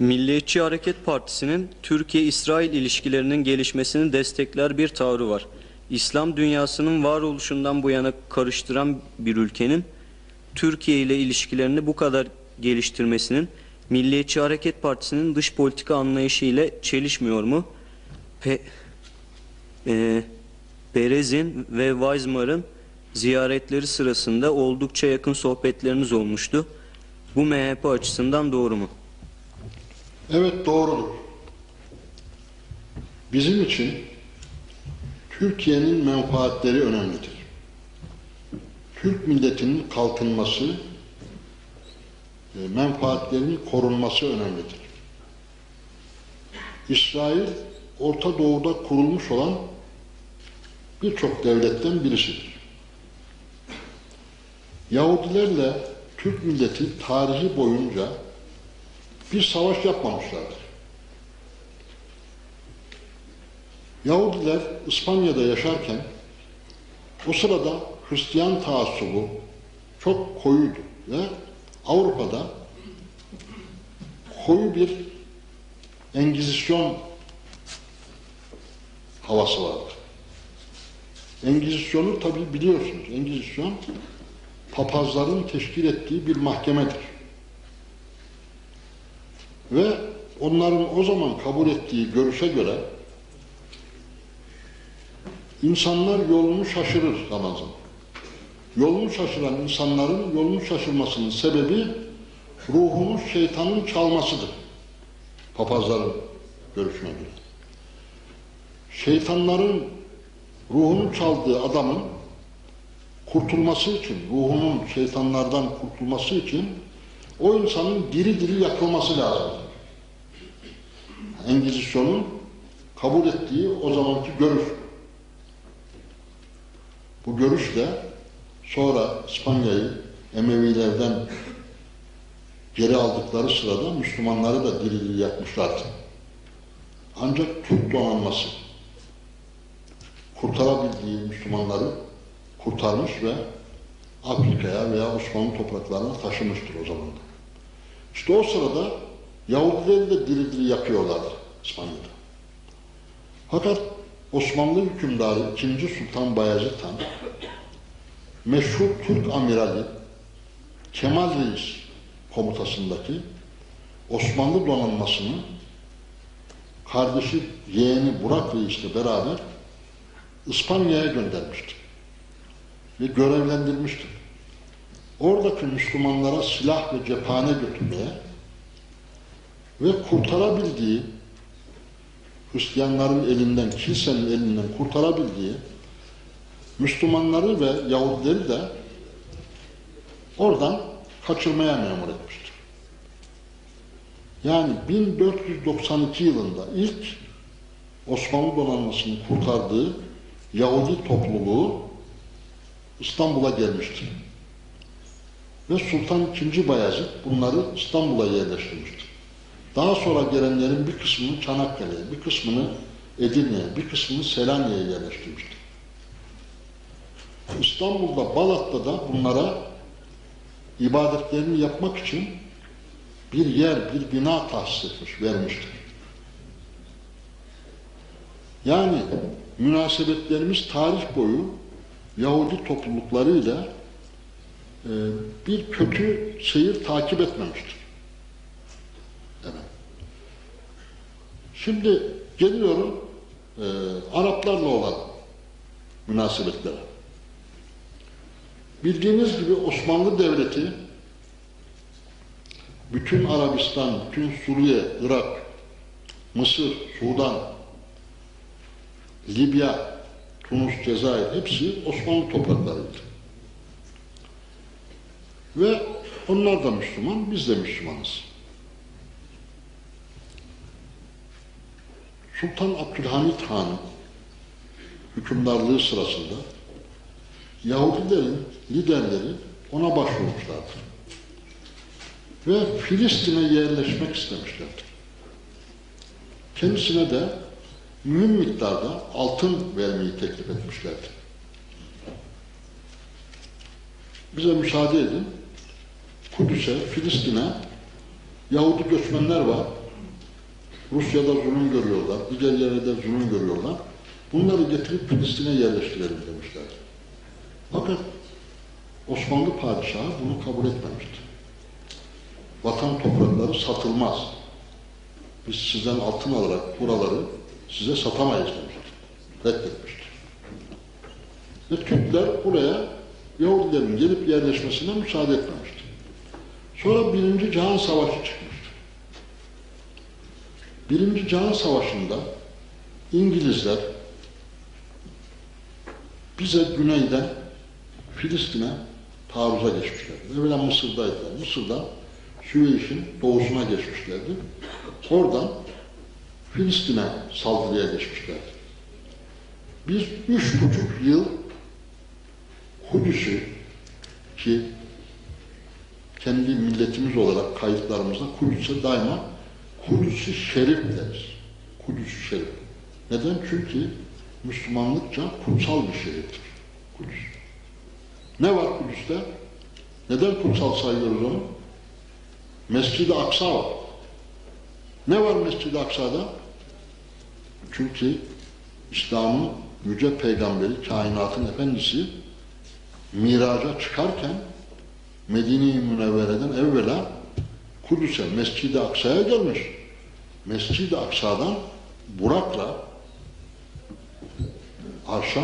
Milliyetçi Hareket Partisi'nin Türkiye-İsrail ilişkilerinin gelişmesini destekler bir tavrı var. İslam dünyasının varoluşundan bu yana karıştıran bir ülkenin Türkiye ile ilişkilerini bu kadar geliştirmesinin Milliyetçi Hareket Partisi'nin dış politika anlayışı ile çelişmiyor mu? Pe e, Perez'in ve Weizmar'ın ziyaretleri sırasında oldukça yakın sohbetleriniz olmuştu. Bu MHP açısından doğru mu? Evet doğrudur. Bizim için Türkiye'nin menfaatleri önemlidir. Türk milletinin kalkınması, e, menfaatlerinin korunması önemlidir. İsrail, Orta Doğu'da kurulmuş olan birçok devletten birisidir. Yahudilerle Türk milleti tarihi boyunca bir savaş yapmamışlardır. Yahudiler İspanya'da yaşarken o sırada Hristiyan taassubu çok koyuydu ve Avrupa'da koyu bir Engizisyon havası vardı. Engizisyonu tabi biliyorsunuz. Engizisyon papazların teşkil ettiği bir mahkemedir. Ve onların o zaman kabul ettiği görüşe göre insanlar yolunu şaşırır Ramazan. Yolunu şaşıran insanların yolunu şaşırmasının sebebi ruhunu şeytanın çalmasıdır. Papazların görüşüne göre. Şeytanların ruhunu çaldığı adamın kurtulması için, ruhunun şeytanlardan kurtulması için o insanın diri diri yakılması lazım. Engizisyon'un kabul ettiği o zamanki görüş. Bu görüşle sonra İspanya'yı Emevilerden geri aldıkları sırada Müslümanları da diri diri yakmışlardı. Ancak Türk donanması kurtarabildiği Müslümanları kurtarmış ve Afrika'ya veya Osmanlı topraklarına taşımıştır o zaman da. İşte o sırada Yahudileri de diri diri yakıyorlardı İspanya'da. Fakat Osmanlı hükümdarı 2. Sultan Bayezid Han meşhur Türk amirali Kemal Reis komutasındaki Osmanlı donanmasını kardeşi yeğeni Burak Reis'le beraber İspanya'ya göndermiştir. Ve görevlendirmiştir. Oradaki Müslümanlara silah ve cephane götürmeye ve kurtarabildiği Hristiyanların elinden, kilisenin elinden kurtarabildiği Müslümanları ve Yahudileri de oradan kaçırmaya memur etmiştir. Yani 1492 yılında ilk Osmanlı donanmasının kurtardığı Yahudi topluluğu İstanbul'a gelmiştir. Ve Sultan II. Bayezid bunları İstanbul'a yerleştirmiştir. Daha sonra gelenlerin bir kısmını Çanakkale'ye, bir kısmını Edirne'ye, bir kısmını Selanik'e yerleştirmiştir. İstanbul'da, Balat'ta da bunlara ibadetlerini yapmak için bir yer, bir bina tahsis etmiş, vermiştir. Yani münasebetlerimiz tarih boyu Yahudi topluluklarıyla bir kötü seyir takip etmemiştir. Evet. Şimdi geliyorum e, Araplarla olan münasebetlere. Bildiğiniz gibi Osmanlı Devleti bütün Arabistan, bütün Suriye, Irak, Mısır, Sudan, Libya, Tunus, Cezayir hepsi Osmanlı topraklarıydı. Ve onlar da Müslüman, biz de Müslümanız. Sultan Abdülhamit Han hükümdarlığı sırasında Yahudilerin liderleri ona başvurmuşlardı. Ve Filistin'e yerleşmek istemişlerdi. Kendisine de mühim miktarda altın vermeyi teklif etmişlerdi. Bize müsaade edin. Kudüs'e, Filistin'e Yahudi göçmenler var. Rusya'da zulüm görüyorlar, diğer yerlerde zulüm görüyorlar. Bunları getirip Filistin'e yerleştirelim demişler. Fakat Osmanlı padişahı bunu kabul etmemişti. Vatan toprakları satılmaz. Biz sizden altın alarak buraları size satamayız demiştir. Reddetmiştir. Ve Türkler buraya Yahudilerin gelip yerleşmesine müsaade etmemiştir. Sonra Birinci Cihan Savaşı çıkmıştır. Birinci Cihan Savaşı'nda İngilizler bize güneyden Filistin'e taarruza geçmişler. Evvela Mısır'daydılar. Mısır'dan Süveyş'in doğusuna geçmişlerdi. Oradan Filistin'e saldırıya geçmişlerdi. Biz üç buçuk yıl Kudüs'ü ki kendi milletimiz olarak kayıtlarımızda Kudüs'e daima Kudüs-ü Şerif deriz. Kudüs-ü Şerif. Neden? Çünkü Müslümanlıkça kutsal bir şehirdir. Kudüs. Ne var Kudüs'te? Neden kutsal sayıyoruz onu? Mescid-i Aksa var. Ne var Mescid-i Aksa'da? Çünkü İslam'ın yüce peygamberi, kainatın efendisi miraca çıkarken Medine-i Münevvere'den evvela Kudüs'e, Mescid-i Aksa'ya gelmiş. Mescid-i Aksa'dan Burak'la arşa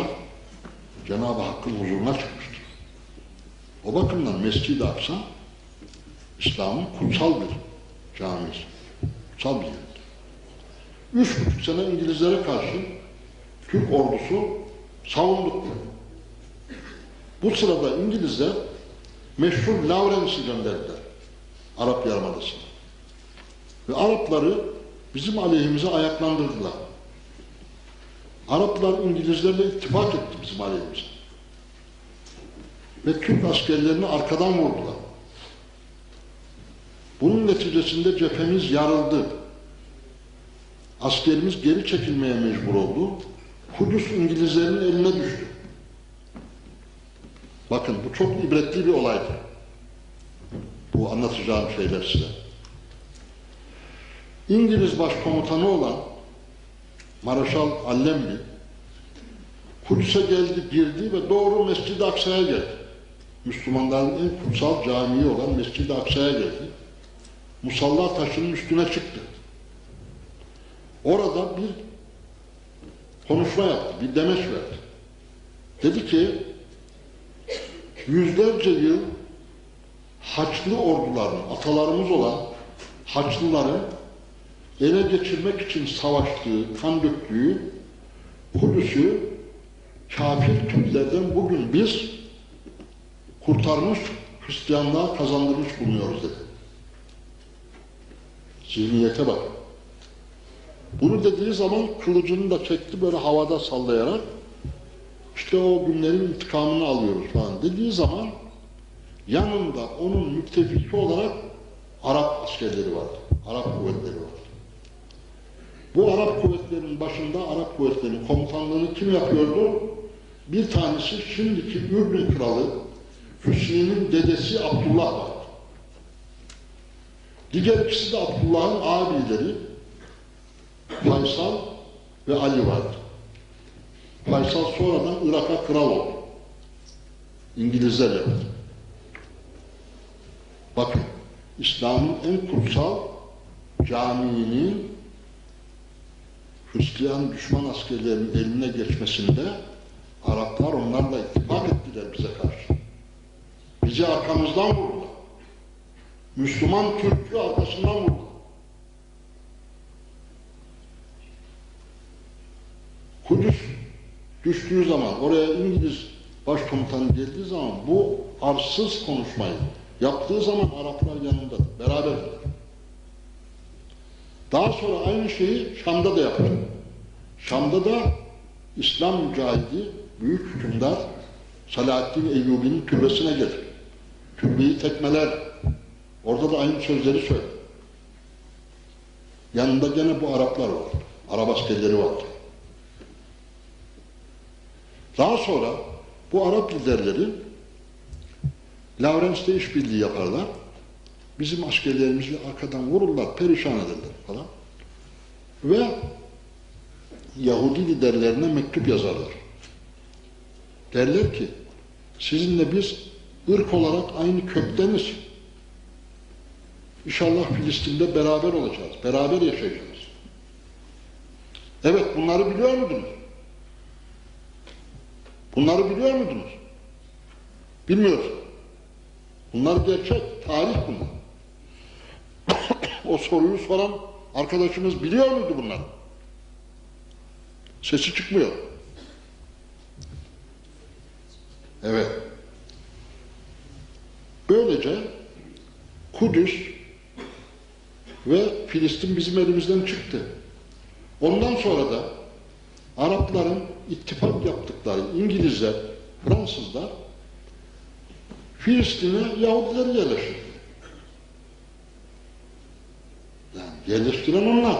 Cenab-ı Hakk'ın huzuruna çıkmıştır. O bakımdan Mescid-i Aksa İslam'ın kutsal bir camisi. Kutsal bir yerdir. Üç buçuk sene İngilizlere karşı Türk ordusu savunduk. Bu sırada İngilizler meşhur Lawrence'i gönderdiler. Arap Yarımadası'na. Ve Arapları bizim aleyhimize ayaklandırdılar. Araplar İngilizlerle ittifak etti bizim aleyhimize. Ve Türk askerlerini arkadan vurdular. Bunun neticesinde cephemiz yarıldı. Askerimiz geri çekilmeye mecbur oldu. Kudüs İngilizlerin eline düştü. Bakın bu çok ibretli bir olaydı. Bu anlatacağım şeyler size. İngiliz başkomutanı olan Maraşal Allenby Kudüs'e geldi, girdi ve doğru Mescid-i Aksa'ya geldi. Müslümanların en kutsal camii olan Mescid-i Aksa'ya geldi. Musalla taşının üstüne çıktı. Orada bir konuşma yaptı, bir demeç verdi. Dedi ki, yüzlerce yıl Haçlı orduların, atalarımız olan Haçlıların ele geçirmek için savaştığı, kan döktüğü Kudüs'ü kafir Türklerden bugün biz kurtarmış, Hristiyanlığa kazandırmış bulunuyoruz dedi. Zihniyete bak. Bunu dediği zaman kılıcını da çekti böyle havada sallayarak işte o günlerin intikamını alıyoruz falan dediği zaman yanında onun müttefiki olarak Arap askerleri vardı. Arap kuvvetleri vardı. Bu Arap kuvvetlerinin başında Arap kuvvetlerinin komutanlığını kim yapıyordu? Bir tanesi şimdiki Ürdün kralı Hüsnü'nün dedesi Abdullah vardı. Diğer ikisi de Abdullah'ın abileri Faysal ve Ali vardı. Faysal sonradan Irak'a kral oldu. İngilizler yaptı. Bakın, İslam'ın en kutsal caminin Hristiyan düşman askerlerinin eline geçmesinde Araplar onlarla ittifak ettiler bize karşı. Bizi arkamızdan vurdular. Müslüman Türk'ü arkasından vurdu. Kudüs düştüğü zaman, oraya İngiliz başkomutanı geldiği zaman bu arsız konuşmayı yaptığı zaman Araplar yanında, beraber. Daha sonra aynı şeyi Şam'da da yaptı. Şam'da da İslam mücahidi, büyük hükümdar Salahaddin Eyyubi'nin türbesine gelir. Türbeyi tekmeler. Orada da aynı sözleri söyler. Yanında gene bu Araplar var. Arap askerleri vardı. Daha sonra bu Arap liderleri Lawrence'de işbirliği yaparlar. Bizim askerlerimizi arkadan vururlar, perişan ederler falan. Ve Yahudi liderlerine mektup yazarlar. Derler ki, sizinle biz ırk olarak aynı kökteniz. İnşallah Filistin'de beraber olacağız, beraber yaşayacağız. Evet, bunları biliyor muydunuz? Bunları biliyor muydunuz? Bilmiyorsunuz. Bunlar gerçek, tarih bunlar. o soruyu soran arkadaşımız biliyor muydu bunları? Sesi çıkmıyor. Evet. Böylece Kudüs ve Filistin bizim elimizden çıktı. Ondan sonra da Arapların ittifak yaptıkları İngilizler, Fransızlar Filistin'e Yahudileri yerleştirdi. Yani yerleştiren onlar.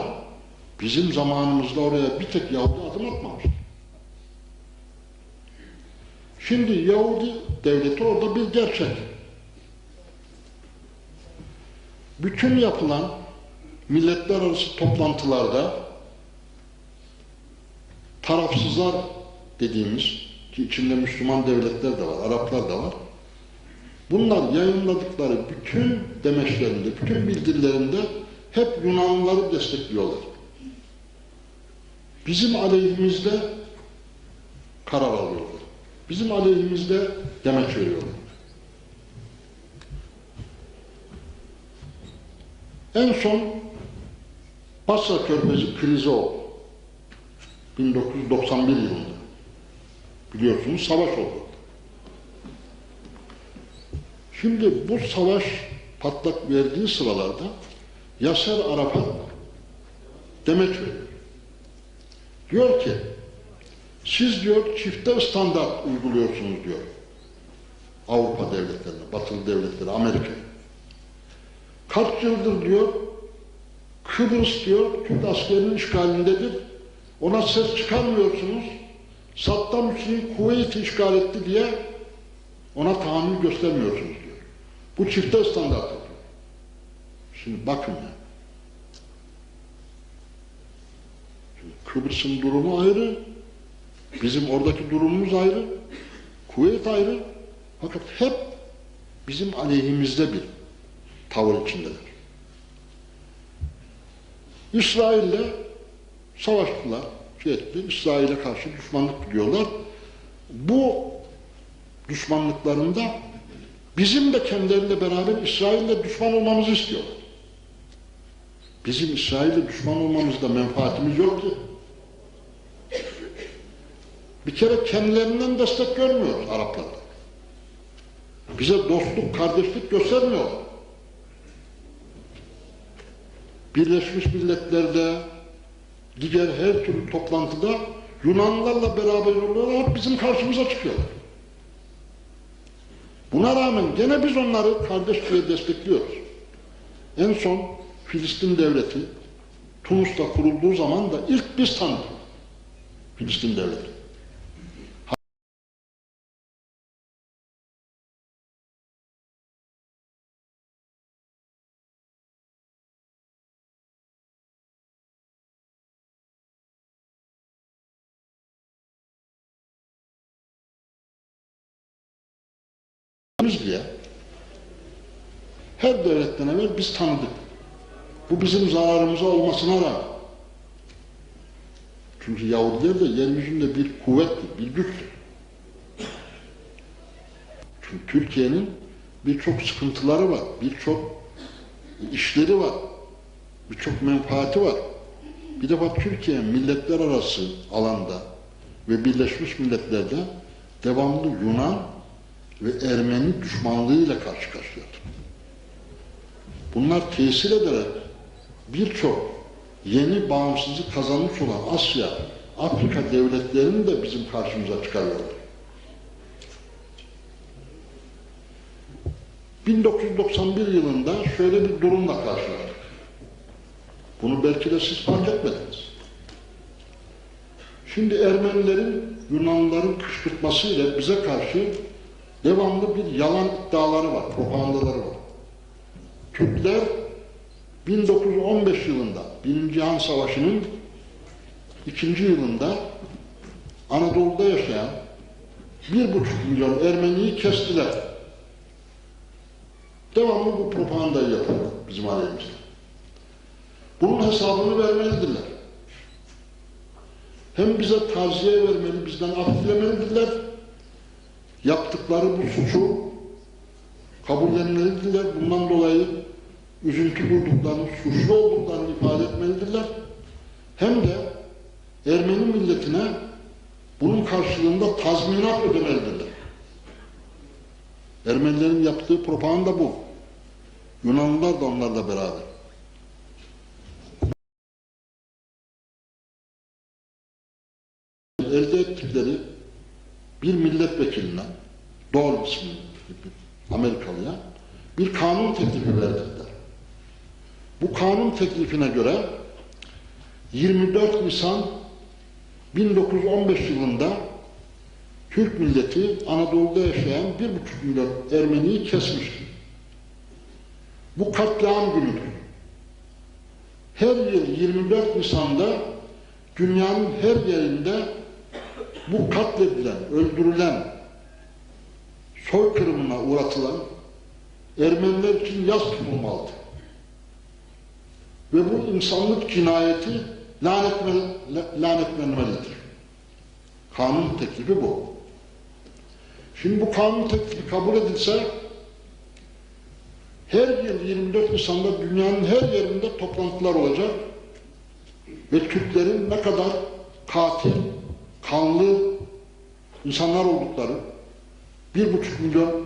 Bizim zamanımızda oraya bir tek Yahudi adım atmamış. Şimdi Yahudi devleti orada bir gerçek. Bütün yapılan milletler arası toplantılarda tarafsızlar dediğimiz ki içinde Müslüman devletler de var, Araplar da var. Bunlar yayınladıkları bütün demeçlerinde, bütün bildirilerinde hep Yunanlıları destekliyorlar. Bizim aleyhimizde karar alıyorlar. Bizim aleyhimizde demeç veriyorlar. En son Basra Körfezi krizi oldu. 1991 yılında. Biliyorsunuz savaş oldu. Şimdi bu savaş patlak verdiği sıralarda Yasser Arafat demeç veriyor. Diyor ki siz diyor çifte standart uyguluyorsunuz diyor. Avrupa devletlerine, batılı devletlere, Amerika'ya. Kaç yıldır diyor Kıbrıs diyor Türk askerinin işgalindedir. Ona ses çıkarmıyorsunuz. Saddam Hüseyin Kuveyt'i işgal etti diye ona tahammül göstermiyorsunuz diyor. Bu çifte standart yapıyor. Şimdi bakın ya. Şimdi Kıbrıs'ın durumu ayrı. Bizim oradaki durumumuz ayrı. Kuveyt ayrı. Fakat hep bizim aleyhimizde bir tavır içindeler. İsrail'le savaştılar, şey etti. İsrail'e karşı düşmanlık biliyorlar. Bu düşmanlıklarında bizim de kendileriyle beraber İsrail'le düşman olmamızı istiyorlar. Bizim İsrail'le düşman olmamızda menfaatimiz yok ki. Bir kere kendilerinden destek görmüyoruz Araplardan. Bize dostluk, kardeşlik göstermiyorlar. Birleşmiş Milletler'de, diğer her türlü toplantıda Yunanlılarla beraber oluyorlar, hep bizim karşımıza çıkıyorlar. Buna rağmen gene biz onları kardeş diye destekliyoruz. En son Filistin devleti Tunus'ta kurulduğu zaman da ilk biz tanıdık. Filistin devleti. Her devletten evvel biz tanıdık. Bu bizim zararımıza olmasına rağmen. Çünkü Yahudiler de yeryüzünde bir kuvvettir, bir güçtür. Çünkü Türkiye'nin birçok sıkıntıları var, birçok işleri var, birçok menfaati var. Bir defa Türkiye milletler arası alanda ve Birleşmiş Milletler'de devamlı Yunan ve Ermeni düşmanlığıyla karşı karşıyadır. Bunlar tesir ederek birçok yeni bağımsızlık kazanmış olan Asya, Afrika devletlerini de bizim karşımıza çıkarıyorlar. 1991 yılında şöyle bir durumla karşılaştık. Bunu belki de siz fark etmediniz. Şimdi Ermenilerin, Yunanlıların kışkırtmasıyla bize karşı devamlı bir yalan iddiaları var, propagandaları var. Türkler 1915 yılında Birinci Cihan Savaşı'nın ikinci yılında Anadolu'da yaşayan bir buçuk milyon Ermeniyi kestiler. Devamlı bu propagandayı yapıyor bizim aleyhimizde. Bunun hesabını vermelidirler. Hem bize taziye vermeli, bizden af dilemelidirler. Yaptıkları bu suçu kabullenmelidirler. Bundan dolayı üzüntü duyduklarını, suçlu olduklarını ifade etmelidirler. Hem de Ermeni milletine bunun karşılığında tazminat ödemelidirler. Ermenilerin yaptığı propaganda bu. Yunanlılar da onlarla beraber. Elde ettikleri bir milletvekiline, Dole ismli bir Amerikalıya bir kanun teklifi verdiler. Bu kanun teklifine göre 24 Nisan 1915 yılında Türk milleti Anadolu'da yaşayan bir buçuk milyon Ermeniyi kesmiştir. Bu katliam günüdür. Her yıl 24 Nisan'da dünyanın her yerinde bu katledilen, öldürülen, soykırımına uğratılan Ermeniler için yaz tutulmalıdır. Ve bu insanlık cinayeti lanetlenmelidir. Kanun teklifi bu. Şimdi bu kanun teklifi kabul edilse her yıl 24 Nisan'da dünyanın her yerinde toplantılar olacak ve Türklerin ne kadar katil, kanlı insanlar oldukları, bir buçuk milyon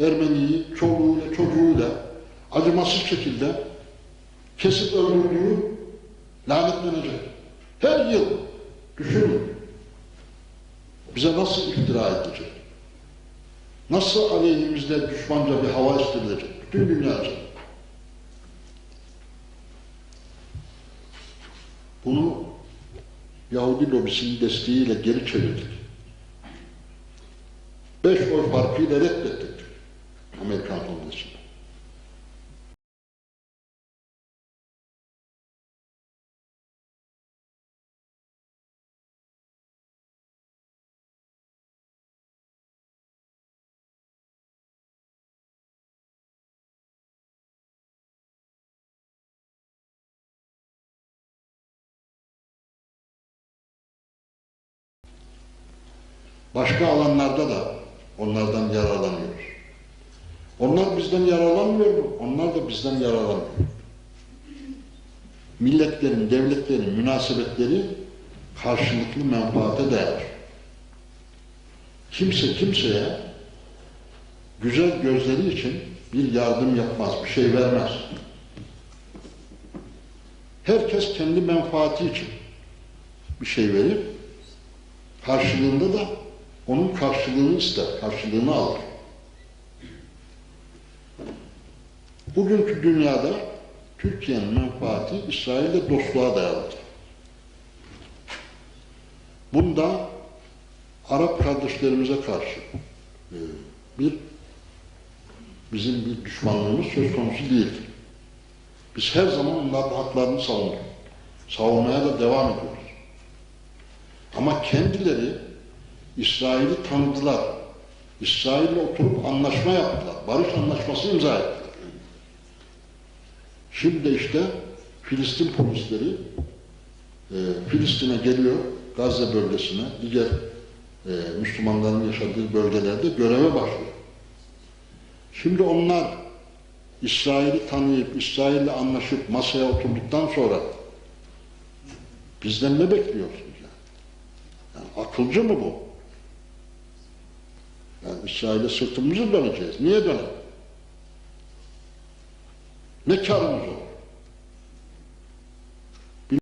Ermeniyi çoluğuyla çocuğuyla acımasız şekilde kesip öldürdüğü lanetlenecek. Her yıl düşünün bize nasıl iftira edilecek? Nasıl aleyhimizde düşmanca bir hava istirilecek? Bütün dünya. Bunu Yahudi lobisinin desteğiyle geri çevirdik. Beş oy farkıyla reddettik Amerikan Kongresi'nde. Başka alanlarda da onlardan yararlanıyoruz. Onlar bizden yararlanmıyor mu? Onlar da bizden yararlanıyor. Milletlerin, devletlerin münasebetleri karşılıklı menfaate dayanır. Kimse kimseye güzel gözleri için bir yardım yapmaz, bir şey vermez. Herkes kendi menfaati için bir şey verir. Karşılığında da onun karşılığını ister, karşılığını alır. Bugünkü dünyada Türkiye'nin menfaati İsrail'le dostluğa dayalıdır. Bunda Arap kardeşlerimize karşı e, bir bizim bir düşmanlığımız söz konusu değildir. Biz her zaman onların haklarını savunduk. Savunmaya da devam ediyoruz. Ama kendileri İsrail'i tanıdılar. İsrail'le oturup anlaşma yaptılar. Barış anlaşması imza ettiler. Şimdi işte Filistin polisleri e, Filistin'e geliyor, Gazze bölgesine, diğer e, Müslümanların yaşadığı bölgelerde göreve başlıyor. Şimdi onlar İsrail'i tanıyıp, İsrail'le anlaşıp masaya oturduktan sonra bizden ne bekliyorsunuz yani? yani akılcı mı bu? Yani İsrail'e sırtımızı döneceğiz. Niye dönelim? Ne karımız olur?